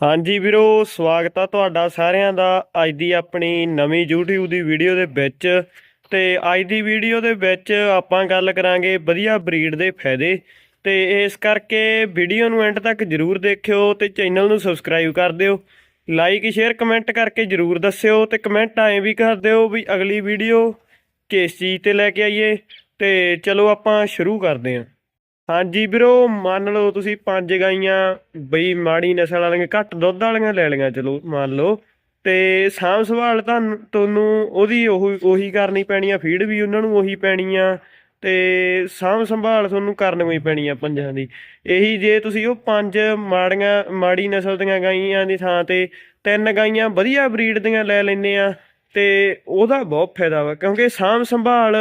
ਹਾਂਜੀ ਵੀਰੋ, ਸਵਾਗਤ ਆ ਤੁਹਾਡਾ ਸਾਰਿਆਂ ਦਾ ਅੱਜ ਦੀ ਆਪਣੀ ਨਵੀਂ YouTube ਦੀ ਵੀਡੀਓ ਦੇ ਵਿੱਚ। ਤੇ ਅੱਜ ਦੀ ਵੀਡੀਓ ਦੇ ਵਿੱਚ ਆਪਾਂ ਗੱਲ ਕਰਾਂਗੇ ਵਧੀਆ ਬਰੀਡ ਦੇ ਫਾਇਦੇ। ਤੇ ਇਸ ਕਰਕੇ ਵੀਡੀਓ ਨੂੰ ਐਂਡ ਤੱਕ ਜਰੂਰ ਦੇਖਿਓ ਤੇ ਚੈਨਲ ਨੂੰ ਸਬਸਕ੍ਰਾਈਬ ਕਰ ਦਿਓ। ਲਾਈਕ ਸ਼ੇਅਰ ਕਮੈਂਟ ਕਰਕੇ ਜਰੂਰ ਦੱਸਿਓ ਤੇ ਕਮੈਂਟ ਐਂ ਵੀ ਕਰ ਦਿਓ ਵੀ ਅਗਲੀ ਵੀਡੀਓ ਕਿਸ ਚੀਜ਼ ਤੇ ਲੈ ਕੇ ਆਈਏ। ਤੇ ਚਲੋ ਆਪਾਂ ਸ਼ੁਰੂ ਕਰਦੇ ਹਾਂ ਹਾਂਜੀ ਵੀਰੋ, ਮੰਨ ਲਓ ਤੁਸੀਂ ਪੰਜ ਗਾਈਆਂ, ਬਈ ਮਾੜੀ ਨਸਲ ਵਾਲੀਆਂ ਘੱਟ ਦੁੱਧ ਵਾਲੀਆਂ ਲੈ ਲਈਆਂ, ਚਲੋ ਮੰਨ ਲਓ। ਤੇ ਸਾਂਭ ਸੰਭਾਲ ਤੁਹਾਨੂੰ ਤੁਹਾਨੂੰ ਉਹਦੀ ਉਹੀ ਉਹੀ ਕਰਨੀ ਪੈਣੀ ਆ, ਫੀਡ ਵੀ ਉਹਨਾਂ ਨੂੰ ਉਹੀ ਪੈਣੀ ਆ। ਤੇ ਸਾਂਭ ਸੰਭਾਲ ਤੁਹਾਨੂੰ ਕਰਨੀ ਹੀ ਪੈਣੀ ਆ ਪੰਜਾਂ ਦੀ। ਇਹੀ ਜੇ ਤੁਸੀਂ ਉਹ ਪੰਜ ਮਾੜੀਆਂ, ਮਾੜੀ ਨਸਲ ਦੀਆਂ ਗਾਈਆਂ ਦੀ ਥਾਂ ਤੇ ਤਿੰਨ ਗਾਈਆਂ ਵਧੀਆ ਬਰੀਡ ਦੀਆਂ ਲੈ ਲੈਂਦੇ ਆ, ਤੇ ਉਹਦਾ ਬਹੁਤ ਫਾਇਦਾ ਵਾ, ਕਿਉਂਕਿ ਸਾਂਭ ਸੰਭਾਲ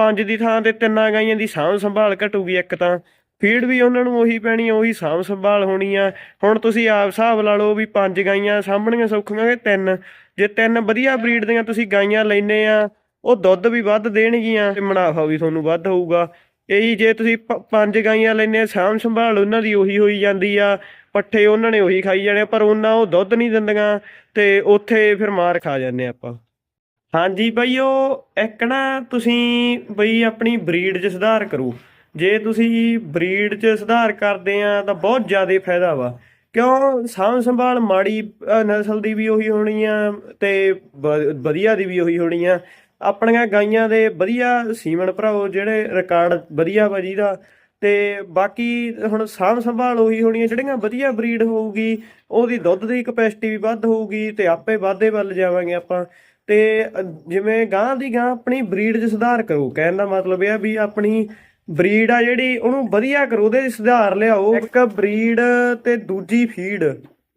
ਪੰਜ ਦੀ ਥਾਂ ਤੇ ਤਿੰਨਾਂ ਗਾਈਆਂ ਦੀ ਸਾਂਭ ਸੰਭਾਲ ਘਟੂਗੀ ਇੱਕ ਤਾਂ। ਫੀਡ ਵੀ ਉਹਨਾਂ ਨੂੰ ਉਹੀ ਪੈਣੀ ਉਹੀ ਸਾਂਭ ਸੰਭਾਲ ਹੋਣੀ ਆ। ਹੁਣ ਤੁਸੀਂ ਆਪ ਹਿਸਾਬ ਲਾ ਲਓ ਵੀ ਪੰਜ ਗਾਈਆਂ ਸਾਂਭਣੀਆਂ ਸੌਖੀਆਂ ਕਿ ਤਿੰਨ? ਜੇ ਤਿੰਨ ਵਧੀਆ ਬਰੀਡ ਦੀਆਂ ਤੁਸੀਂ ਗਾਈਆਂ ਲੈਨੇ ਆ ਉਹ ਦੁੱਧ ਵੀ ਵੱਧ ਦੇਣਗੀਆਂ ਤੇ ਮੁਨਾਫਾ ਵੀ ਤੁਹਾਨੂੰ ਵੱਧ ਹੋਊਗਾ। ਇਹੀ ਜੇ ਤੁਸੀਂ ਪੰਜ ਗਾਈਆਂ ਲੈਨੇ ਆ ਸਾਂਭ ਸੰਭਾਲ ਉਹਨਾਂ ਦੀ ਉਹੀ ਹੋਈ ਜਾਂਦੀ ਆ। ਪੱਠੇ ਉਹਨਾਂ ਨੇ ਉਹੀ ਖਾਈ ਜਾਣੇ ਆ, ਪਰ ਉਹਨਾਂ ਉਹ ਦੁੱਧ ਨਹੀਂ ਦਿੰਦੀਆਂ ਤੇ ਉੱਥੇ ਫਿਰ ਮਾਰ ਖਾ ਜਾਂਦੇ ਆਪਾਂ। ਹਾਂਜੀ ਬਈ ਉਹ ਇੱਕ ਨਾ ਤੁਸੀਂ ਬਈ ਆਪਣੀ ਬਰੀਡ 'ਚ ਸੁਧਾਰ ਕਰੋ। ਜੇ ਤੁਸੀਂ ਬਰੀਡ 'ਚ ਸੁਧਾਰ ਕਰਦੇ ਆ ਤਾਂ ਬਹੁਤ ਜ਼ਿਆਦਾ ਫਾਇਦਾ ਵਾ। ਕਿਉਂ? ਸਾਂਭ ਸੰਭਾਲ ਮਾੜੀ ਨਸਲ ਦੀ ਵੀ ਉਹੀ ਹੋਣੀ ਆ ਤੇ ਵ- ਵਧੀਆ ਦੀ ਵੀ ਉਹੀ ਹੋਣੀ ਆ। ਆਪਣੀਆਂ ਗਾਈਆਂ ਦੇ ਵਧੀਆ ਸੀਮਨ ਭਰਾਓ ਜਿਹੜੇ ਰਿਕਾਰਡ ਵਧੀਆ ਵਾ ਜਿਹਦਾ ਤੇ ਬਾਕੀ ਹੁਣ ਸਾਂਭ ਸੰਭਾਲ ਉਹੀ ਹੋਣੀ ਹੈ ਜਿਹੜੀਆਂ ਵਧੀਆ ਬਰੀਡ ਹੋਊਗੀ, ਉਹਦੀ ਦੁੱਧ ਦੀ ਕਪੈਸਿਟੀ ਵੀ ਵੱਧ ਹੋਊਗੀ ਤੇ ਆਪੇ ਵਾਧੇ ਵੱਲ ਜਾਵਾਂਗੇ ਆਪਾਂ। ਤੇ ਜਿਵੇਂ ਗਾਂ ਦੀ ਗਾਂ ਆਪਣੀ ਬਰੀਡ 'ਚ ਸੁਧਾਰ ਕਰੋ। ਕਹਿਣ ਦਾ ਮਤਲਬ ਇਹ ਆ ਵੀ ਆਪਣੀ ਬਰੀਡ ਆ ਜਿਹੜੀ, ਉਹਨੂੰ ਵਧੀਆ ਕਰੋ, ਉਹਦੇ 'ਚ ਸੁਧਾਰ ਲਿਆਓ। ਇੱਕ ਬਰੀਡ ਤੇ ਦੂਜੀ ਫੀਡ।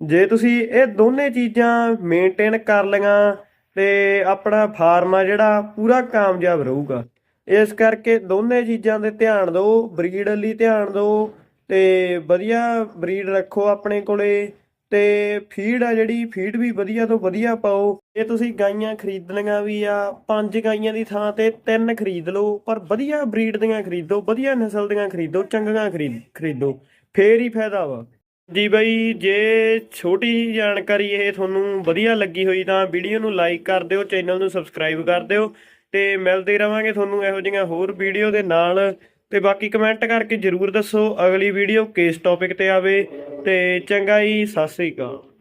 ਜੇ ਤੁਸੀਂ ਇਹ ਦੋਨੇ ਚੀਜ਼ਾਂ ਮੇਨਟੇਨ ਕਰ ਲਈਆਂ, ਤੇ ਆਪਣਾ ਫਾਰਮ ਆ ਜਿਹੜਾ, ਪੂਰਾ ਕਾਮਯਾਬ ਰਹੂਗਾ। ਇਸ ਕਰਕੇ ਦੋਨੇ ਚੀਜ਼ਾਂ ਤੇ ਧਿਆਨ ਦਿਓ, ਬਰੀਡ ਲਈ ਧਿਆਨ ਦਿਓ, ਤੇ ਵਧੀਆ ਬਰੀਡ ਰੱਖੋ ਆਪਣੇ ਕੋਲੇ। ਤੇ ਫੀਡ ਆ ਜਿਹੜੀ ਫੀਡ ਵੀ ਵਧੀਆ ਤੋਂ ਵਧੀਆ ਪਾਓ। ਜੇ ਤੁਸੀਂ ਗਾਈਆਂ ਖਰੀਦਣੀਆਂ ਵੀ ਆ, ਪੰਜ ਗਾਈਆਂ ਦੀ ਥਾਂ ਤੇ ਤਿੰਨ ਖਰੀਦ ਲਓ, ਪਰ ਵਧੀਆ ਬਰੀਡ ਦੀਆਂ ਖਰੀਦੋ, ਵਧੀਆ ਨਸਲ ਦੀਆਂ ਖਰੀਦੋ, ਚੰਗੀਆਂ ਖਰੀਦ, ਖਰੀਦੋ, ਫੇਰ ਹੀ ਫਾਇਦਾ ਵਾ। ਜੀ ਬਾਈ, ਜੇ ਛੋਟੀ ਜਿਹੀ ਜਾਣਕਾਰੀ ਇਹ ਤੁਹਾਨੂੰ ਵਧੀਆ ਲੱਗੀ ਹੋਈ ਤਾਂ ਵੀਡੀਓ ਨੂੰ ਲਾਈਕ ਕਰ ਦਿਓ, ਚੈਨਲ ਨੂੰ ਸਬਸਕ੍ਰਾਈਬ ਕਰ ਦਿਓ, ਤੇ ਮਿਲਦੇ ਰਵਾਂਗੇ ਤੁਹਾਨੂੰ ਇਹੋ ਜਿਹੀਆਂ ਹੋਰ ਵੀਡੀਓ ਦੇ ਨਾਲ। ਤੇ ਬਾਕੀ ਕਮੈਂਟ ਕਰਕੇ ਜਰੂਰ ਦੱਸੋ। ਅਗਲੀ ਵੀਡੀਓ ਕਿਸ ਟੌਪਿਕ ਤੇ ਆਵੇ ਤੇ ਚੰਗਾ ਜੀ, ਸਤਿ ਸ੍ਰੀ ਅਕਾਲ।